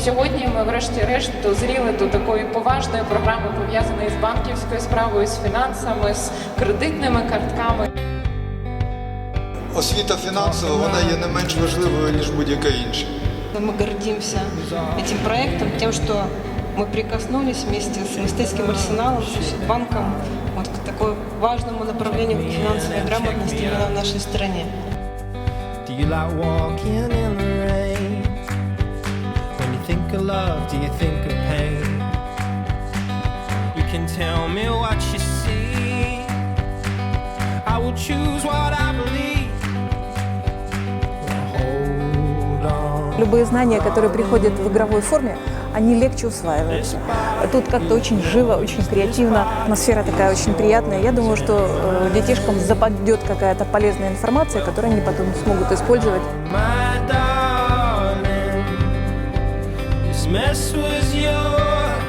Сьогодні ми, врешті-решт, дозріли до такої поважної програми, пов'язаної з банківською справою, з фінансами, з кредитними картками. Освіта фінансова вона є не менш важливою, ніж будь-яка інша. Мы гордимся этим проектом, тем, что мы прикоснулись вместе с мистецким арсеналом, с банком, вот к такой важному направлению как финансовой грамотности именно в нашей стране. Think of love, do you think of pain? You can tell me what you see. I will choose what I believe. Hold on. Любые знания, которые приходят в игровой форме, они легче усваиваются. Тут как-то очень живо, очень креативно, атмосфера такая очень приятная. Я думаю, что э, детишкам западет какая-то полезная информация, которую они потом смогут использовать. Mess was yours.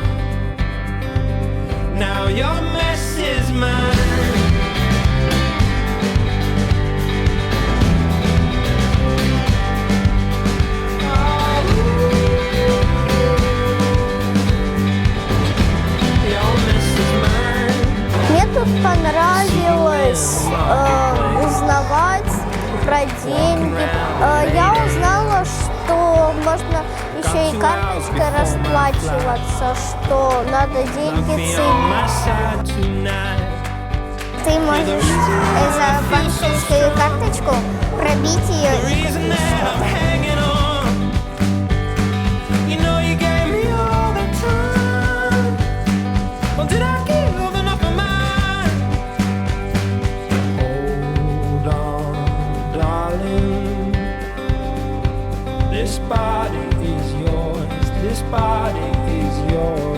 Now your mess is mine. Мне тут понравилось э, узнавать про деньги. Э, я карточкой расплачиваться, что надо деньги ценить. Ты можешь э, за банковскую карточку пробить ее и купить. This body is yours. This body is yours.